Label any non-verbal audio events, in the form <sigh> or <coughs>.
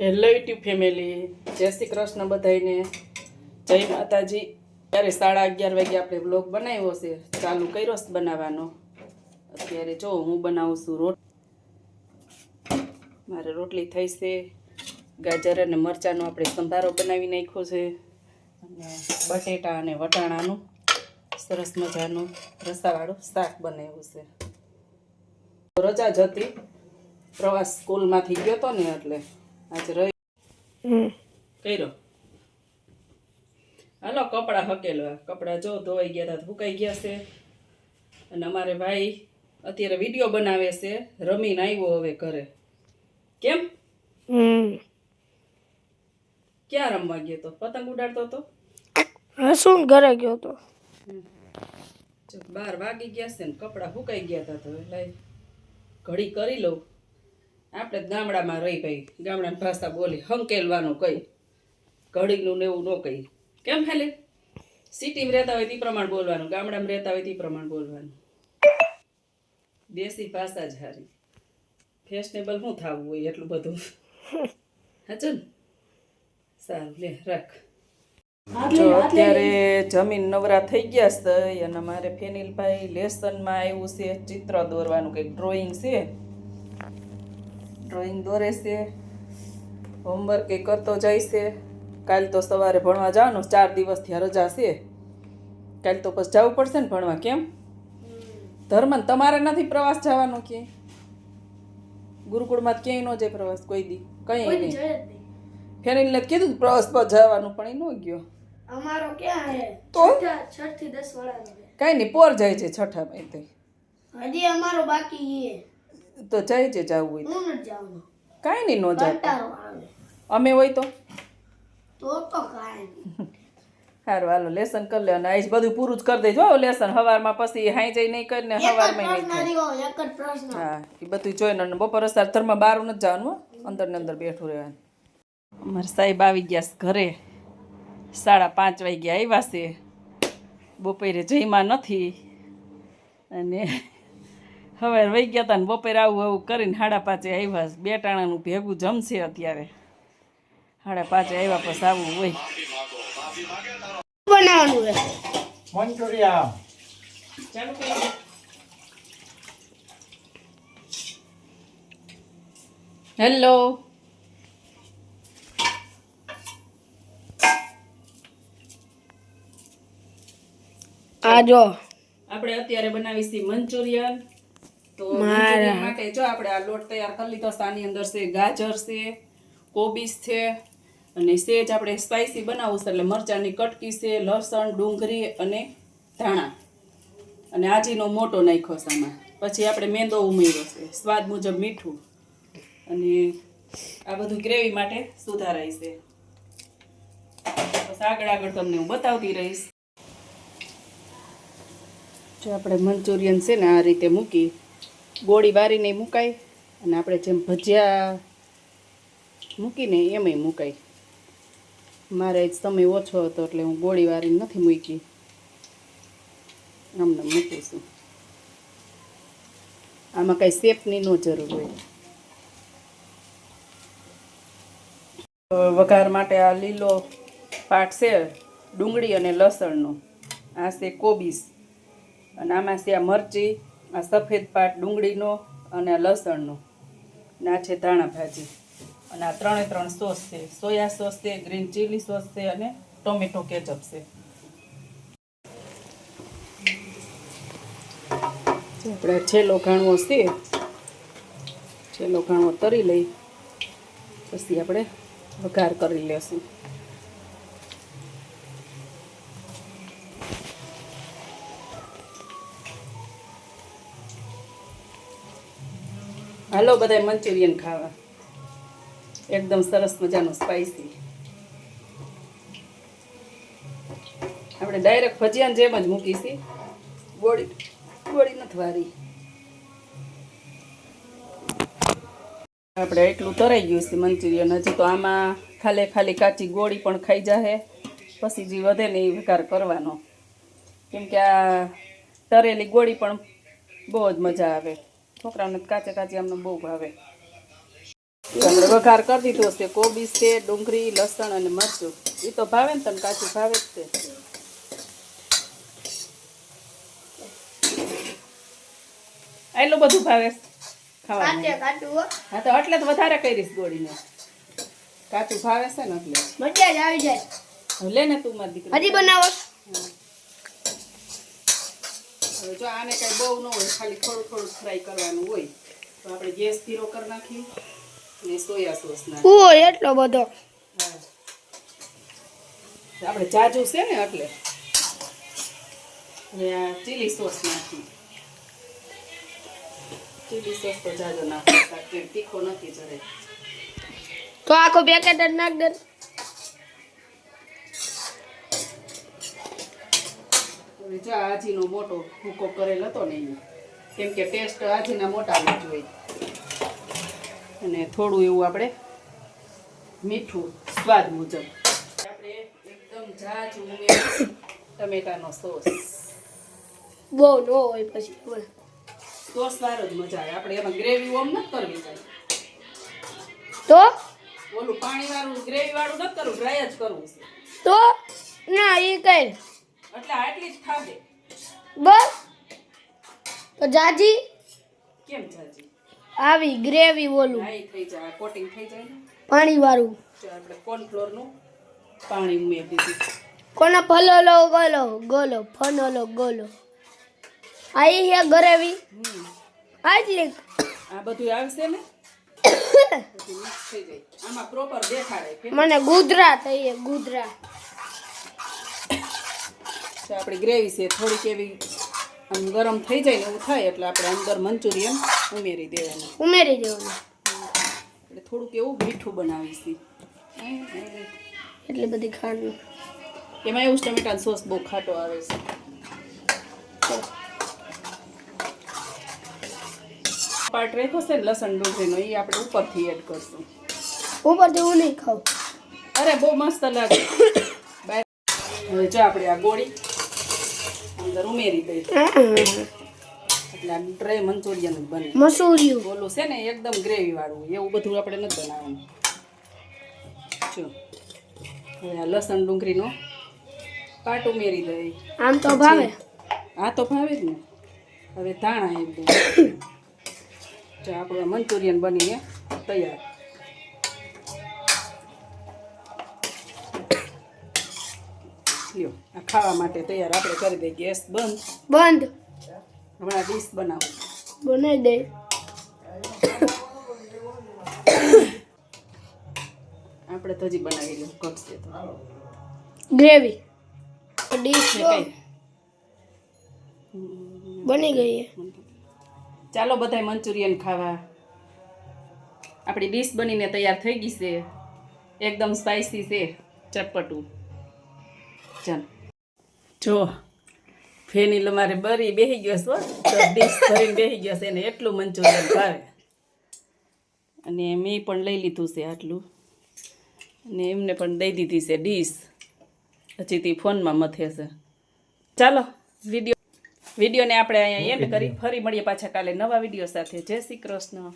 Hello YouTube family જય શ્રી કૃષ્ણ બધાઈને જય માતાજી. ત્યારે સાડા અગિયાર વાગે આપણે બ્લોગ બનાવ્યો છે. ચાલુ કર્યો છે બનાવવાનો. અત્યારે જો હું બનાવું છું રોટ. મારે રોટલી થઈ છે. ગાજર અને મરચાંનો આપણે સંભારો બનાવી નાખ્યો છે. અને બટેટા અને વટાણાનું. સરસ મજાનું રસાવાળું શાક બનાવ્યું છે. રજા જ હતી. પ્રવાસ સ્કૂલમાંથી ગયો હતો ને એટલે. આજે રહી કર્યો. હાલો કપડાં હકેલવા. કપડાં જો ધોવાઈ ગયા હતા સુકાઈ ગયા છે. અને અમારે ભાઈ અત્યારે વીડિયો બનાવે છે. રમીને આવ્યો હવે ઘરે. કેમ? ક્યાં રમવા ગયો તો? પતંગ ઉડાડતો હતો? શું ઘરે ગયો તો? બાર વાગી ગયા છે ને કપડાં સુકાઈ ગયા હતા તો એટલે ઘડી કરી લઉં. આપણે ગામડામાં રહી ભાઈ ગામડાની ભાષા બોલી હંકેલવાનું કઈ. ઘડીનું ને એવું ન કહી. કેમ ખાલી સિટીમાં રહેતા હોય તે પ્રમાણે બોલવાનું. ગામડામાં રહેતા હોય તે પ્રમાણે બોલવાનું. દેશી ભાષા જ હારી. ફેશનેબલ શું થવું હોય એટલું બધું? <laughs> હાચું સારું લે રાખ. જો અત્યારે જમીન નવરા થઈ ગયા છે અને મારે ફેનિલભાઈ લેસનમાં આવ્યું છે ચિત્ર દોરવાનું કંઈક ડ્રોઈંગ છે. ડ્રોઈંગ દોરે છે હોમવર્ક એ કરતો જાય છે. કાલ તો સવારે ભણવા જવાનું ચાર દિવસથી રજા છે. કાલ તો પછી જવું પડશે ને ભણવા કેમ? ધર્મન તમારે નથી પ્રવાસ જવાનો કે? ગુરુકુળમાં ક્યાંય ન જાય પ્રવાસ કોઈ દી કઈ નહીં. ફેરીને કીધું પ્રવાસ પર જવાનું પણ એ ન ગયો. અમારો ક્યાં હે? તો? છઠથી દસ વાળા કાંઈ નહીં પોર જાય છે છઠ્ઠા મહિને હજી અમારો બાકી હે. તો જાય છે જવું હોય તો. હું નથી જવાનો. કાંઈ નહીં ન જાય કંટાળો આવે. અમે હોય તો? તો તો કાંઈ નહીં. સારું હાલો લેસન કરી લે અને આજ બધું પૂરું જ કરી દેજો લેસન. સવારમાં પછી હાઈ જઈ નહીં કરીને એક જ સવારમાં નહીં પ્રશ્ન થાય. દીવો એક જ પ્રશ્ન. હા એ બધું જોઈને અને બપોર અસાર ધરમાં બહાર નથી જવાનું હો. અંદર ને અંદર બેઠું રહેવાનું. અમારા સાહેબ આવી ગયા છે ઘરે. સાડા પાંચ વાગ્યા આવ્યા છે. બપોરે જઈમાં નથી. અને હવે વહી ગયા હતા ને બપોરે આવું આવું કરીને હાડા પાંચે આવ્યા બે ટાણાનું ભેગું જમશે અત્યારે. હાડા પાંચે આવ્યા પછી આવું હોય. બનાવવાનું હે મંચુરિયા ચાલુ કરી હેલો. આ જો. આપણે અત્યારે બનાવીશું મંચુરિયન. તો માટે જો આપણે આ લોટ તૈયાર કરી લીધો છે આની અંદર છે ગાજર છે કોબીસ છે અને સેજ આપણે સ્પાઇસી બનાવવું છે એટલે મરચાંની કટકી છે લસણ ડુંગળી અને ધાણા. અને આજીનો મોટો નાખ્યો છે આમાં. પછી આપણે મેંદો ઉમેર્યો છે સ્વાદ મુજબ મીઠું. અને આ બધું ગ્રેવી માટે સુધારાય છે. બસ આગળ આગળ તમને હું બતાવતી રહીશ. જો આપણે મંચુરિયન છે ને આ રીતે મૂકી ગોળી વારીને મુકાય અને આપણે જેમ ભજીયા મૂકીને એમાંય મુકાય. મારે જ સમય ઓછો હતો એટલે હું ગોળી વારીને નથી મૂકી. આમને મૂકું છું આમાં કાંઈ શેપની ન જરૂર હોય. વઘાર માટે આ લીલો પાટ છે, ડુંગળી અને લસણનો. આ છે કોબીસ અને આમાં છે આ મરચી આ સફેદ પાટ ડુંગળીનો અને લસણનો. ને આ છે ધાણા ભાજી. અને આ ત્રણે ત્રણ સોસ છે. સોયા સોસ છે, ગ્રીન ચીલી સોસ છે અને ટોમેટો કેચઅપ છે. આપણે છેલ્લો ઘાણવો છે. છેલ્લો ઘાણવો તરી લઈ. પછી આપણે વઘાર કરી લેશું. હાલો બધાય મંચુરિયન ખાવા. એકદમ સરસ મજાનું સ્પાઈસી આપણે ડાયરેક્ટ ભજીયાની જેમ જ મૂકીશી ગોળી ગોળી નથી વારી. આપણે એટલું તરાઈ ગયું છે મંચુરિયન. હજી તો આમાં ખાલી ખાલી કાચી ગોળી પણ ખાઈ જાહે. પછી જે વધે ને એ વઘાર કરવાનો. કેમ કે આ તરેલી ગોળી પણ બહુ જ મજા આવે. છોકરાઓને કાચે કાચી આમને બહુ ભાવે. આપણે વઘાર કરી દીધો છે કોબી છે ડુંગળી લસણ અને મરચું. એ તો ભાવે ને તને કાચું ભાવે જ છે. એટલું બધું ભાવે ખાવાનું. હા. તો એટલે તો વધારે કરીશ ગોળીને. કાચું ભાવે છે ને એટલે. મજા જ આવી જાય. લે ને તું મારી દીકરી હજી બનાવો. હવે જો આને કઈ બહુ ન હોય ખાલી થોડું થોડું ફ્રાય કરવાનું હોય તો આપણે ગેસ ધીરો કરી નાખીએ ને સોયા સોસ નાખીએ. એટલો બધો. આપણે જાજુ છે ને એટલે હવે આ ચીલી સોસ નાખી ચીલી સોસ તો જાજો નાખો તીખો નથી ચડે. તો આખો પેકેટ જ નાખ દે હવે જો આજીનો મોટો ભૂકો કરેલ હતો ને એ કેમ કે ટેસ્ટ આજીના મોટા જોઈએ હોય. અને થોડું એવું આપણે મીઠું સ્વાદ મુજબ. આપણે એકદમ જાજ ઉમેરીશું ટમેટાનો સોસ. બહુ નો હોય પછી. સોસ વાળો જ મજા આવે. આપણે એમાં ગ્રેવી ઓમ નથી કરવી જાય તો? ઓલું પાણી વાળું ગ્રેવી વાળું નથી કરવું ડ્રાય જ કરવું તો? ના એ કઈ એટલે આટલી જ ખાજે. બસ. તો જાજી. કેમ જાજી? આવી ગ્રેવી બોલું આઈ થઈ જાય. કોટિંગ થઈ જાય પાણી વાળું. આપણે કોર્નફ્લોરનું પાણી ઉમેરી દીધું. કોના ફલોલો ગોલો? ગોલો ફનોલો ગોલો. આઈ હે ગ્રેવી. આટલી આ બધું આવશે ને? <coughs> થઈ મને ગુદરા થઈએ ગુદરા. તો આપણી ગ્રેવી છે થોડીક એવી આમ ગરમ થઈ જાય ને એવું થાય એટલે આપણે અંદર મંચુરિયન ઉમેરી દેવાનું. ઉમેરી દેવાનું. એટલે થોડુંક એવું મીઠું બનાવીશું. એટલે બધી ખાંડ એમાં એવું ટમેટાનો સોસ બહુ ખાટો આવે છે. પાર્ટ રાખ્યો છે ને લસણ ડુંગળીનો એ આપણે ઉપરથી એડ કરશું. ઉપરથી હું નહીં ખાઉં. અરે બહુ મસ્ત લાગે. બાય. હવે જો આપણે આ ગોળી. અંદર ઉમેરી દઈ એટલે આ ડ્રાય મંચુરિયન બને. મસૂરિયું. ઓલું છે ને એકદમ ગ્રેવી વાળું એવું બધું આપણે નથી બનાવવાનું. જો. હવે આ લસણ ડુંગળીનો પાટ ઉમેરી દઈ. આમ તો ભાવે. આ તો ભાવે જ ને. હવે ધાણા એકદમ જો આપણું મંચુરિયન બનીને તૈયાર. લ્યો. આ ખાવા માટે તૈયાર આપણે કરી દઈએ. ગેસ બંધ. બંધ. હમણાં ડીશ બનાવું. બનાવી દે. આપણે તો હજી બનાવી લઉં ઘટશે તો. ગ્રેવી. ડીશ ને કઈ? બની ગઈ ચાલો બધાય મંચુરિયન ખાવા. આપણી ડીશ બનીને તૈયાર થઈ ગઈ છે. એકદમ સ્પાઇસી છે. ચટપટું. ચાલ. જો ફેની મારે બરી બેસી ગયો છો તો ડીશ ભરીને બેસી ગયો છે એને એટલું મંચુરિયન ભાવે. અને મેં પણ લઈ લીધું છે આટલું. અને એમને પણ દઈ દીધી છે ડીશ. હજી તે ફોનમાં મથે છે. ચાલો, વીડિયો વિડીયોને આપણે અહીંયા એન્ડ કરી. ફરી મળીએ પાછા કાલે નવા વીડિયો સાથે. જય શ્રી કૃષ્ણ.